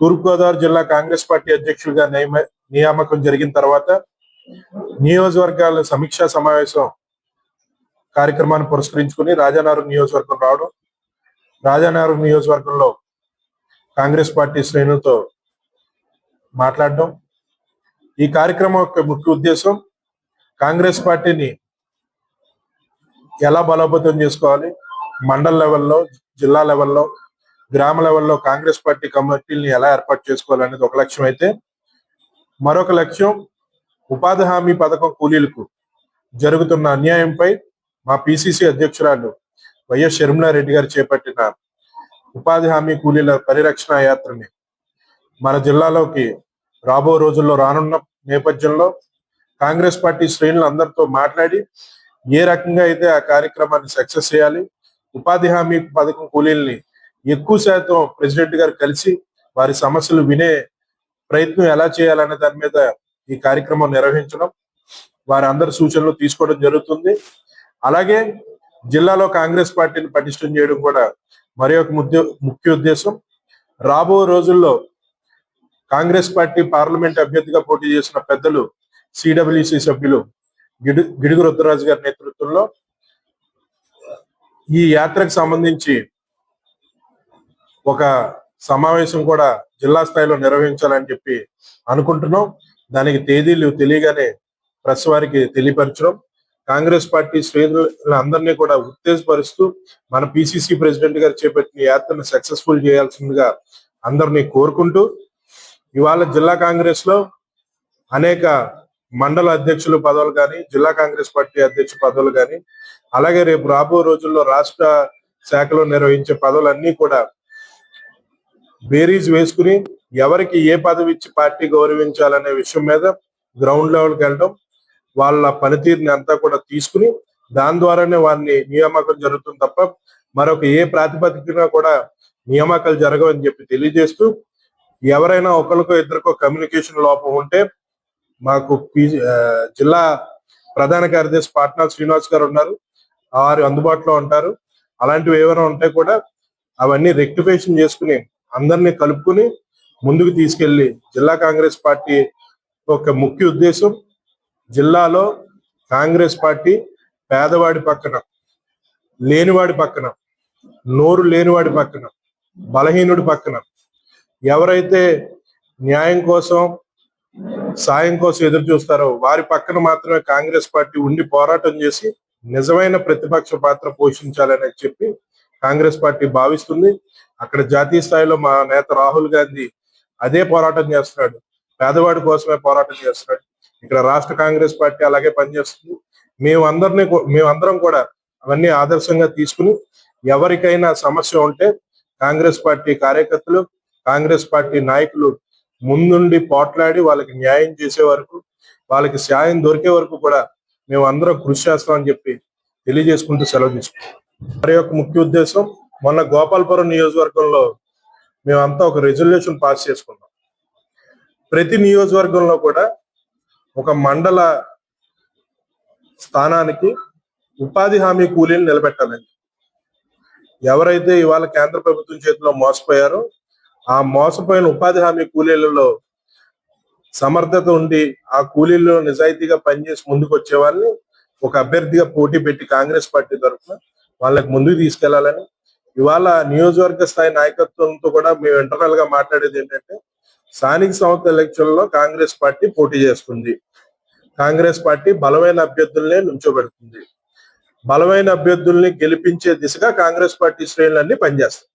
తూర్పుగోదావరి జిల్లా కాంగ్రెస్ పార్టీ అధ్యక్షులుగా నియమ- నియామకం జరిగిన తర్వాత నియోజకవర్గాల సమీక్షా సమావేశం కార్యక్రమాన్ని పురస్కరించుకుని రాజానగరం నియోజకవర్గం రావడం రాజానగరం నియోజకవర్గంలో కాంగ్రెస్ పార్టీ శ్రేణులతో మాట్లాడడం. ఈ కార్యక్రమం యొక్క ముఖ్య ఉద్దేశం కాంగ్రెస్ పార్టీని ఎలా బలోపేతం చేసుకోవాలి మండల్ లెవెల్లో జిల్లా లెవెల్లో గ్రామ లెవెల్లో కాంగ్రెస్ పార్టీ కమిటీని ఎలా ఏర్పాటు చేసుకోవాలనేది ఒక లక్ష్యం అయితే మరొక లక్ష్యం ఉపాధి హామీ పథకం కూలీలకు జరుగుతున్న అన్యాయంపై మా పిసిసి అధ్యక్షురాలు వైఎస్ షర్మిలారెడ్డి గారు చేపట్టిన ఉపాధి హామీ కూలీల పరిరక్షణ యాత్రని మన జిల్లాలోకి రాబో రోజుల్లో రానున్న నేపథ్యంలో కాంగ్రెస్ పార్టీ శ్రేణులు అందరితో మాట్లాడి ఏ రకంగా అయితే ఆ కార్యక్రమాన్ని సక్సెస్ చేయాలి ఉపాధి హామీ పథకం కూలీల్ని ఎక్కువ శాతం ప్రెసిడెంట్ గారు కలిసి వారి సమస్యలు వినే ప్రయత్నం ఎలా చేయాలనే దాని మీద ఈ కార్యక్రమం నిర్వహించడం వారి అందరి సూచనలు తీసుకోవడం జరుగుతుంది. అలాగే జిల్లాలో కాంగ్రెస్ పార్టీని పటిష్టం చేయడం కూడా మరి ఒక ముఖ్య ఉద్దేశం. రాబో రోజుల్లో కాంగ్రెస్ పార్టీ పార్లమెంట్ అభ్యర్థిగా పోటీ చేసిన పెద్దలు సిడబ్ల్యూసి సభ్యులు గిడు గిడుగు రుద్రరాజు గారి నేతృత్వంలో ఈ యాత్రకు సంబంధించి ఒక సమావేశం కూడా జిల్లా స్థాయిలో నిర్వహించాలని చెప్పి అనుకుంటున్నాం. దానికి తేదీలు తెలియగానే ప్రెస్ వారికి తెలియపరచడం. కాంగ్రెస్ పార్టీ శ్రేణులందరినీ కూడా ఉత్తేజపరుస్తూ మన పిసిసి ప్రెసిడెంట్ గారు చేపట్టిన యాత్రను సక్సెస్ఫుల్ చేయాల్సిందిగా అందరినీ కోరుకుంటూ ఇవాళ జిల్లా కాంగ్రెస్లో అనేక మండల అధ్యక్షులు పదవులు కానీ జిల్లా కాంగ్రెస్ పార్టీ అధ్యక్ష పదవులు కానీ అలాగే రేపు రాబో రోజుల్లో రాష్ట్ర శాఖలో నిర్వహించే పదవులన్నీ కూడా బేరీజ్ వేసుకుని ఎవరికి ఏ పదవి ఇచ్చి పార్టీ గౌరవించాలనే విషయం మీద గ్రౌండ్ లెవెల్కి వెళ్ళడం వాళ్ళ పనితీరుని అంతా కూడా తీసుకుని దాని ద్వారానే వారిని నియామకం జరుగుతుంది తప్ప మరొక ఏ ప్రాతిపదికన కూడా నియామకాలు జరగవని చెప్పి తెలియజేస్తూ ఎవరైనా ఒకరికో ఇద్దరికో కమ్యూనికేషన్ లోపం ఉంటే మాకు ఆ, జిల్లా ప్రధాన కార్యదర్శి పాట్నా శ్రీనివాస్ గారు ఉన్నారు. వారు అందుబాటులో ఉంటారు. అలాంటివి ఏమైనా ఉంటే కూడా అవన్నీ రెక్టిఫికేషన్ చేసుకుని అందరినీ కలుపుకుని ముందుకు తీసుకెళ్ళి జిల్లా కాంగ్రెస్ పార్టీ ఒక ముఖ్య ఉద్దేశం జిల్లాలో కాంగ్రెస్ పార్టీ పేదవాడి పక్కన లేనివాడి పక్కన నోరు లేనివాడి పక్కన బలహీనుడి పక్కన ఎవరైతే న్యాయం కోసం సాయం కోసం ఎదురు చూస్తారో వారి పక్కన మాత్రమే కాంగ్రెస్ పార్టీ ఉండి పోరాటం చేసి నిజమైన ప్రతిపక్ష పాత్ర పోషించాలని చెప్పి కాంగ్రెస్ పార్టీ భావిస్తుంది. అక్కడ జాతీయ స్థాయిలో మా నేత రాహుల్ గాంధీ అదే పోరాటం చేస్తున్నాడు. పేదవాడి కోసమే పోరాటం చేస్తున్నాడు. ఇక్కడ రాష్ట్ర కాంగ్రెస్ పార్టీ అలాగే పనిచేస్తుంది. మేమందరినీ మేము మేమందరం కూడా అవన్నీ ఆదర్శంగా తీసుకుని ఎవరికైనా సమస్య ఉంటే కాంగ్రెస్ పార్టీ కార్యకర్తలు కాంగ్రెస్ పార్టీ నాయకులు ముందుండి పోట్లాడి వాళ్ళకి న్యాయం చేసే వరకు వాళ్ళకి సాయం దొరికే వరకు కూడా మేము అందరం కృషి చేస్తామని చెప్పి తెలియజేసుకుంటూ సెలవు తీసుకుంటాం మరి యొక్క ముఖ్య ఉద్దేశం మొన్న గోపాలపురం నియోజకవర్గంలో మేమంతా ఒక రెజల్యూషన్ పాస్ చేసుకున్నాం. ప్రతి నియోజకవర్గంలో కూడా ఒక మండల స్థానానికి ఉపాధి హామీ కూలీలు నిలబెట్టాలని ఎవరైతే ఇవాళ కేంద్ర ప్రభుత్వం చేతిలో మోసపోయారో ఆ మోసపోయిన ఉపాధి హామీ కూలీలలో సమర్థత ఉండి ఆ కూలీల్లో నిజాయితీగా పనిచేసి ముందుకు వచ్చే వాళ్ళని ఒక అభ్యర్థిగా పోటీ పెట్టి కాంగ్రెస్ పార్టీ తరఫున వాళ్ళకి ముందుకు తీసుకెళ్ళాలని. ఇవాళ నియోజకవర్గ స్థాయి నాయకత్వంతో కూడా మేము ఇంటర్నల్గా మాట్లాడేది ఏంటంటే స్థానిక సంస్థ ఎలక్షన్లో కాంగ్రెస్ పార్టీ పోటీ చేస్తుంది. కాంగ్రెస్ పార్టీ బలమైన అభ్యర్థుల్నే నుంచోబెడుతుంది. బలమైన అభ్యర్థుల్ని గెలిపించే దిశగా కాంగ్రెస్ పార్టీ శ్రేణులన్నీ పనిచేస్తాయి.